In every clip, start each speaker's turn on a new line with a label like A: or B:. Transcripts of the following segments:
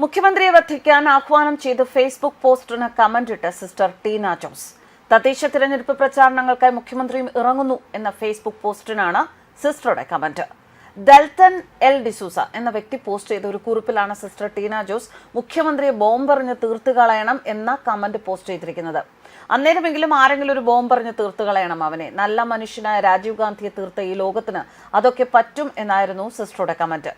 A: മുഖ്യമന്ത്രിയെ വധിക്കാൻ ആഹ്വാനം ചെയ്ത് ഫേസ്ബുക്ക് പോസ്റ്റിന് കമന്റ് സിസ്റ്റർ ടീന ജോസ്. തദ്ദേശ തിരഞ്ഞെടുപ്പ് പ്രചാരണങ്ങൾക്കായി മുഖ്യമന്ത്രിയും ഇറങ്ങുന്നു എന്ന ഫേസ്ബുക്ക് പോസ്റ്റിനാണ് സിസ്റ്ററുടെ കമന്റ്. ഡൽത്തൻ എൽ ഡിസൂസ എന്ന വ്യക്തി പോസ്റ്റ് ചെയ്ത ഒരു കുറിപ്പിലാണ് സിസ്റ്റർ ടീന ജോസ് മുഖ്യമന്ത്രിയെ ബോംബെറിഞ്ഞ് തീർത്തു കളയണം എന്ന കമന്റ് പോസ്റ്റ് ചെയ്തിരിക്കുന്നത്. അന്നേരമെങ്കിലും ആരെങ്കിലും ഒരു ബോംബെറിഞ്ഞ് തീർത്തു കളയണം അവനെ. നല്ല മനുഷ്യനായ രാജീവ് ഗാന്ധിയെ തീർത്ത ഈ ലോകത്തിന് അതൊക്കെ പറ്റും എന്നായിരുന്നു സിസ്റ്ററുടെ കമന്റ്.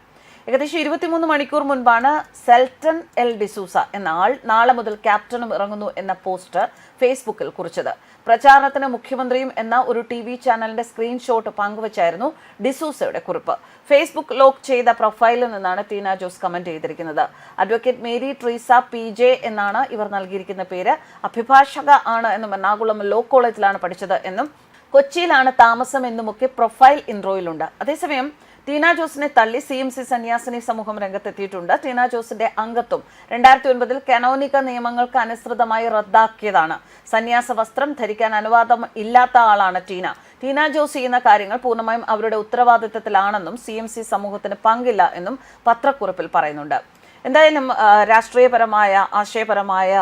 A: ഏകദേശം ഇരുപത്തിമൂന്ന് മണിക്കൂർ മുൻപാണ് സെൽട്ടൺ എൽ ഡിസൂസ എന്ന ആൾ നാളെ മുതൽ ക്യാപ്റ്റനും ഇറങ്ങുന്നു എന്ന പോസ്റ്റ് ഫേസ്ബുക്കിൽ കുറിച്ചത്. പ്രചാരണത്തിന് മുഖ്യമന്ത്രിയും എന്ന ഒരു ടി വി ചാനലിന്റെ സ്ക്രീൻഷോട്ട് പങ്കുവച്ചായിരുന്നു ഡിസൂസയുടെ കുറിപ്പ്. ഫേസ്ബുക്ക് ലോക്ക് ചെയ്ത പ്രൊഫൈലിൽ നിന്നാണ് ടീന ജോസ് കമന്റ് ചെയ്തിരിക്കുന്നത്. Advocate Mary Treesa P J എന്നാണ് ഇവർ നൽകിയിരിക്കുന്ന പേര്. അഭിഭാഷക ആണ് എന്നും എറണാകുളം ലോ കോളേജിലാണ് പഠിച്ചത് എന്നും കൊച്ചിയിലാണ് താമസം എന്നുമൊക്കെ പ്രൊഫൈൽ ഇൻട്രോയിലുണ്ട്. അതേസമയം ടീന ജോസിനെ തള്ളി സി എം സി സന്യാസിനി സമൂഹം രംഗത്തെത്തിയിട്ടുണ്ട്. ടീന ജോസിന്റെ അംഗത്വം രണ്ടായിരത്തി ഒൻപതിൽ കനോനിക നിയമങ്ങൾക്ക് അനുസൃതമായി റദ്ദാക്കിയതാണ്. സന്യാസ വസ്ത്രം ധരിക്കാൻ അനുവാദം ഇല്ലാത്ത ആളാണ് ടീന. ടീന ജോസ് ചെയ്യുന്ന കാര്യങ്ങൾ പൂർണമായും അവരുടെ ഉത്തരവാദിത്തത്തിലാണെന്നും സി എം സി സമൂഹത്തിന് പങ്കില്ല എന്നും പത്രക്കുറിപ്പിൽ പറയുന്നുണ്ട്. എന്തായാലും രാഷ്ട്രീയപരമായ ആശയപരമായ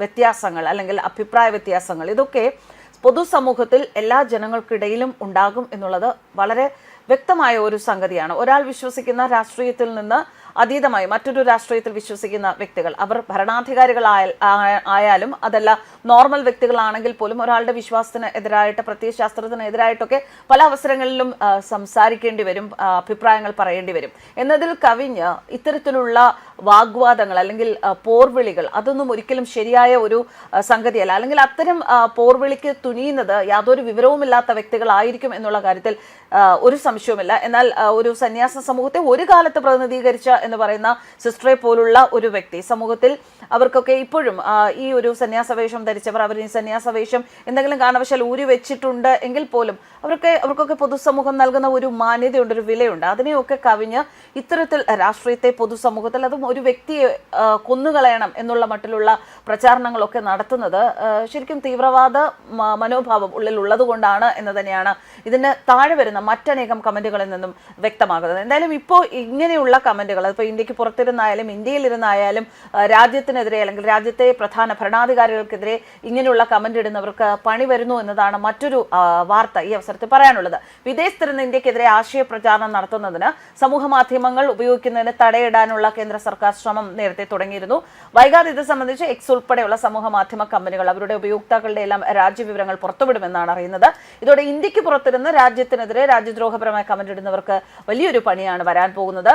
A: വ്യത്യാസങ്ങൾ അല്ലെങ്കിൽ അഭിപ്രായ വ്യത്യാസങ്ങൾ ഇതൊക്കെ പൊതുസമൂഹത്തിൽ എല്ലാ ജനങ്ങൾക്കിടയിലും ഉണ്ടാകും എന്നുള്ളത് വളരെ വ്യക്തമായ ഒരു സംഗതിയാണ്. ഒരാൾ വിശ്വസിക്കുന്ന രാഷ്ട്രീയത്തിൽ നിന്ന് അതീതമായി മറ്റൊരു രാഷ്ട്രീയത്തിൽ വിശ്വസിക്കുന്ന വ്യക്തികൾ. അവർ ഭരണാധികാരികൾ ആയാലും അതല്ല നോർമൽ വ്യക്തികളാണെങ്കിൽ പോലും ഒരാളുടെ വിശ്വാസത്തിന് എതിരായിട്ട് പ്രത്യയശാസ്ത്രത്തിന് എതിരായിട്ടൊക്കെ പല അവസരങ്ങളിലും സംസാരിക്കേണ്ടി വരും അഭിപ്രായങ്ങൾ പറയേണ്ടി വരും. എന്നതിൽ കവിഞ്ഞ് ഇത്തരത്തിലുള്ള വാഗ്വാദങ്ങൾ അല്ലെങ്കിൽ പോർവിളികൾ അതൊന്നും ഒരിക്കലും ശരിയായ ഒരു സംഗതിയല്ല. അല്ലെങ്കിൽ അത്തരം പോർവിളിക്ക് തുനിയുന്നത് യാതൊരു വിവരവുമില്ലാത്ത വ്യക്തികളായിരിക്കും എന്നുള്ള കാര്യത്തിൽ ഒരു സംശയവുമില്ല. എന്നാൽ ഒരു സന്യാസ സമൂഹത്തെ ഒരു കാലത്ത് പ്രതിനിധീകരിച്ച എന്ന് പറയുന്ന സിസ്റ്ററെ പോലുള്ള ഒരു വ്യക്തി. സമൂഹത്തിൽ അവർക്കൊക്കെ ഇപ്പോഴും ഈ ഒരു സന്യാസവേഷം ധരിച്ചവർ അവർ ഈ സന്യാസവേഷം എന്തെങ്കിലും കാരണവശാൽ ഊരി വെച്ചിട്ടുണ്ട് എങ്കിൽ പോലും അവർക്ക് അവർക്കൊക്കെ പൊതുസമൂഹം നൽകുന്ന ഒരു മാന്യതയുണ്ട് ഒരു വിലയുണ്ട്. അതിനെയൊക്കെ കവിഞ്ഞ് ഇത്തരത്തിൽ രാഷ്ട്രീയത്തെ പൊതുസമൂഹത്തിൽ അതും ഒരു വ്യക്തിയെ കൊന്നുകളയണം എന്നുള്ള മട്ടിലുള്ള പ്രചാരണങ്ങളൊക്കെ നടത്തുന്നത് ശരിക്കും തീവ്രവാദ മനോഭാവം ഉള്ളിൽ ഉള്ളതുകൊണ്ടാണ് എന്ന് തന്നെയാണ് ഇതിന് താഴെ വരുന്ന മറ്റനേകം കമന്റുകളിൽ നിന്നും വ്യക്തമാകുന്നത്. എന്തായാലും ഇപ്പോൾ ഇങ്ങനെയുള്ള കമന്റുകൾ അതിപ്പോൾ ഇന്ത്യയ്ക്ക് പുറത്തിരുന്നായാലും ഇന്ത്യയിലിരുന്നായാലും രാജ്യത്തിനെതിരെ അല്ലെങ്കിൽ രാജ്യത്തെ പ്രധാന ഭരണാധികാരികൾക്കെതിരെ ഇങ്ങനെയുള്ള കമന്റ് ഇടുന്നവർക്ക് പണി വരുന്നു എന്നതാണ് മറ്റൊരു വാർത്ത ഈ അവസരത്തിൽ പറയാനുള്ളത്. വിദേശത്തിരുന്ന് ഇന്ത്യക്കെതിരെ ആശയ പ്രചാരണം നടത്തുന്നതിന് സമൂഹ മാധ്യമങ്ങൾ ഉപയോഗിക്കുന്നതിന് തടയിടാനുള്ള കേന്ദ്ര സർക്കാർ ശ്രമം നേരത്തെ തുടങ്ങിയിരുന്നു. വൈകാതെ ഇത് സംബന്ധിച്ച് എക്സ് ഉൾപ്പെടെയുള്ള സമൂഹ മാധ്യമ കമ്പനികൾ അവരുടെ ഉപയോക്താക്കളുടെ എല്ലാം രാജ്യവിവരങ്ങൾ പുറത്തുവിടുമെന്നാണ് അറിയുന്നത്. ഇതോടെ ഇന്ത്യയ്ക്ക് പുറത്തിരുന്ന് രാജ്യത്തിനെതിരെ രാജ്യദ്രോഹപരമായ കമന്റ് ഇടുന്നവർക്ക് വലിയൊരു പണിയാണ് വരാൻ പോകുന്നത്.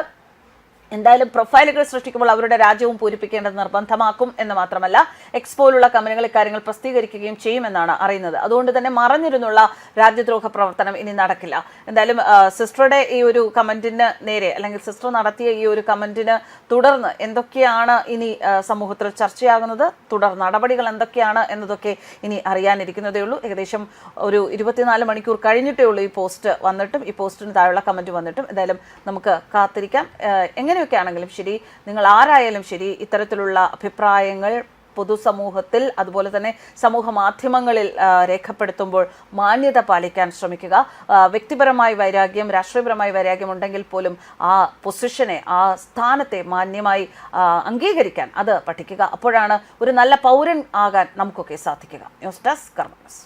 A: എന്തായാലും പ്രൊഫൈലുകൾ സൃഷ്ടിക്കുമ്പോൾ അവരുടെ രാജ്യവും പൂരിപ്പിക്കേണ്ടത് നിർബന്ധമാക്കും എന്ന് മാത്രമല്ല എക്സ്പോയിലുള്ള കമ്പനികൾ ഇക്കാര്യങ്ങൾ പ്രസിദ്ധീകരിക്കുകയും ചെയ്യുമെന്നാണ് അറിയുന്നത്. അതുകൊണ്ട് തന്നെ മറഞ്ഞിരുന്നുള്ള രാജ്യദ്രോഹ പ്രവർത്തനം ഇനി നടക്കില്ല. എന്തായാലും സിസ്റ്ററുടെ ഈ ഒരു കമന്റിന് നേരെ അല്ലെങ്കിൽ സിസ്റ്റർ നടത്തിയ ഈ ഒരു കമന്റിന് തുടർന്ന് എന്തൊക്കെയാണ് ഇനി സമൂഹത്തിൽ ചർച്ചയാകുന്നത്? തുടർ നടപടികൾ എന്തൊക്കെയാണ് എന്നതൊക്കെ ഇനി അറിയാനിരിക്കുന്നതേ ഉള്ളൂ. ഏകദേശം ഒരു ഇരുപത്തിനാല് മണിക്കൂർ കഴിഞ്ഞിട്ടേ ഉള്ളൂ ഈ പോസ്റ്റ് വന്നിട്ടും. ഈ പോസ്റ്റിന് താഴെയുള്ള കമന്റ് വന്നിട്ടും. എന്തായാലും നമുക്ക് കാത്തിരിക്കാം. ഏഹ് എങ്ങനെയൊക്കെ ആണെങ്കിലും ശരി നിങ്ങൾ ആരായാലും ശരി ഇത്തരത്തിലുള്ള അഭിപ്രായങ്ങൾ പൊതുസമൂഹത്തിൽ അതുപോലെ തന്നെ സമൂഹ മാധ്യമങ്ങളിൽ രേഖപ്പെടുത്തുമ്പോൾ മാന്യത പാലിക്കാൻ ശ്രമിക്കുക. വ്യക്തിപരമായി വൈരാഗ്യം രാഷ്ട്രീയപരമായി വൈരാഗ്യം ഉണ്ടെങ്കിൽ പോലും ആ പൊസിഷനെ ആ സ്ഥാനത്തെ മാന്യമായി അംഗീകരിക്കാൻ അത് പഠിക്കുക. അപ്പോഴാണ് ഒരു നല്ല പൗരൻ ആകാൻ നമുക്കൊക്കെ സാധിക്കുക. News desk കർമ്മസ്